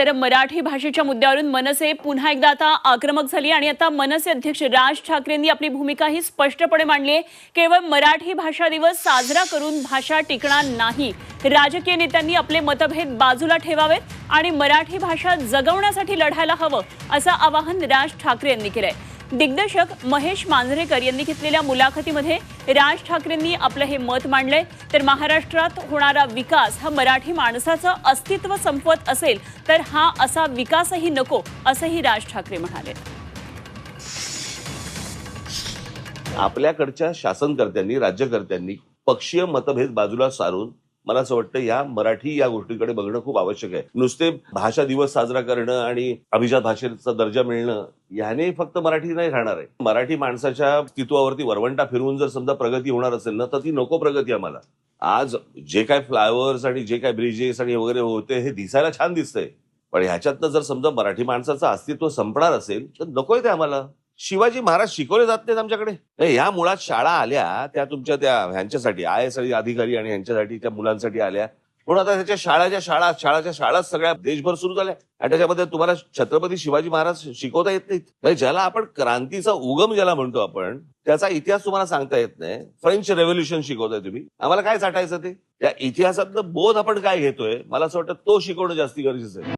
तर मराठी भाषेच्या मुद्द्यावरून मनसे पुन्हा एकदा आता आक्रमक झाली आणि आता मनसे अध्यक्ष राज ठाकरेंनी आपली भूमिका ही स्पष्टपणे मांडली आहे. केवळ मराठी भाषा दिवस साजरा करून भाषा टिकणार नाही. राजकीय नेत्यांनी आपले मतभेद बाजूला ठेवावेत आणि मराठी भाषा जगवण्यासाठी लढायला हवं असं आवाहन राज ठाकरे यांनी केलंय. दिग्दर्शक महेश मांजरेकर यांनी घेतलेल्या मुलाखतीमध्ये राज ठाकरेंनी आपलं हे मत मांडलंय. तर महाराष्ट्रात होणारा विकास हा मराठी माणसाचं अस्तित्व संपवत असेल तर हा असा विकासही नको असंही राज ठाकरे म्हणाले. आपल्याकडच्या शासनकर्त्यांनी राज्यकर्त्यांनी पक्षीय मतभेद बाजूला सारून मला असं वाटतं या मराठी या गोष्टीकडे बघणं खूप आवश्यक आहे. नुसते भाषा दिवस साजरा करणं आणि अभिजात भाषेचा दर्जा मिळणं याने फक्त मराठी नाही राहणार आहे. मराठी माणसाच्या अस्तित्वावरती वरवंटा फिरवून जर समजा प्रगती होणार असेल ना तर ती नको प्रगती आम्हाला. आज जे काय फ्लायओव्हर्स आणि जे काय ब्रिजेस आणि वगैरे होते हे दिसायला छान दिसतंय. पण ह्याच्यातनं जर समजा मराठी माणसाचं अस्तित्व संपणार असेल तर नकोय ते आम्हाला. शिवाजी महाराज शिकवले जात नाहीत आमच्याकडे. नाही, ह्या मुळात शाळा आल्या त्या तुमच्या त्या ह्यांच्यासाठी आय एस अधिकारी आणि ह्यांच्यासाठी त्या मुलांसाठी आल्या. पण आता त्याच्या शाळाच्या शाळा शाळाच्या शाळा सगळ्या देशभर सुरू झाल्या. आणि त्याच्यामध्ये तुम्हाला छत्रपती शिवाजी महाराज शिकवता येत नाहीत. म्हणजे ज्याला आपण क्रांतीचा उगम ज्याला म्हणतो आपण त्याचा इतिहास तुम्हाला सांगता येत नाही. फ्रेंच रेव्होल्युशन शिकवताय तुम्ही. आम्हाला काय साठायचं ते? त्या इतिहासातलं बोध आपण काय घेतोय? मला असं वाटतं तो शिकवणं जास्ती गरजेचं आहे.